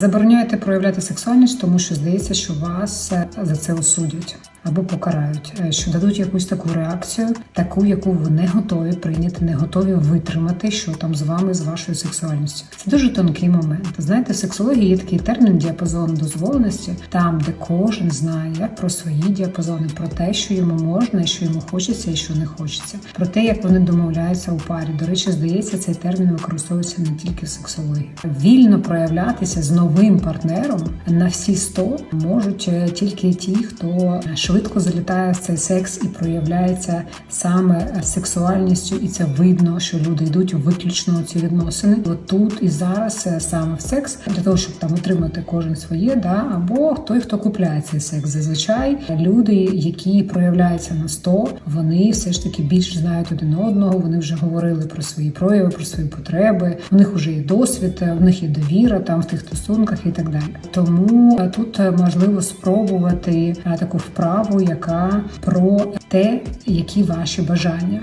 Забороняєте проявляти сексуальність, тому що здається, що вас е, за це осудять або покарають, е, що дадуть якусь таку реакцію, таку, яку ви не готові прийняти, не готові витримати, що там з вами, з вашою сексуальністю. Це дуже тонкий момент. Знаєте, в сексології є такий термін діапазон дозволеності, там, де кожен знає про свої діапазони, про те, що йому можна, що йому хочеться, і що не хочеться, про те, як вони домовляються у парі. До речі, здається, цей термін використовується не тільки в сексології. Вільно проявлятися з новим партнером на всі 100 можуть е, тільки ті, хто швидко залітає в цей секс і проявляється саме е, сексуальністю, і це видно, що люди йдуть виключно у ці відносини. От тут і зараз е, саме в секс для того, щоб там отримати кожен своє, да або той, хто купляє цей секс. Зазвичай люди, які проявляються на 100, вони все ж таки більш знають один одного. Вони вже говорили про свої прояви, про свої потреби. У них вже є досвід, у них є довіра там в тих стосунках і так далі. Тому е, тут е, можливо спробувати е, таку вправу, яка про те, які ваші бажання.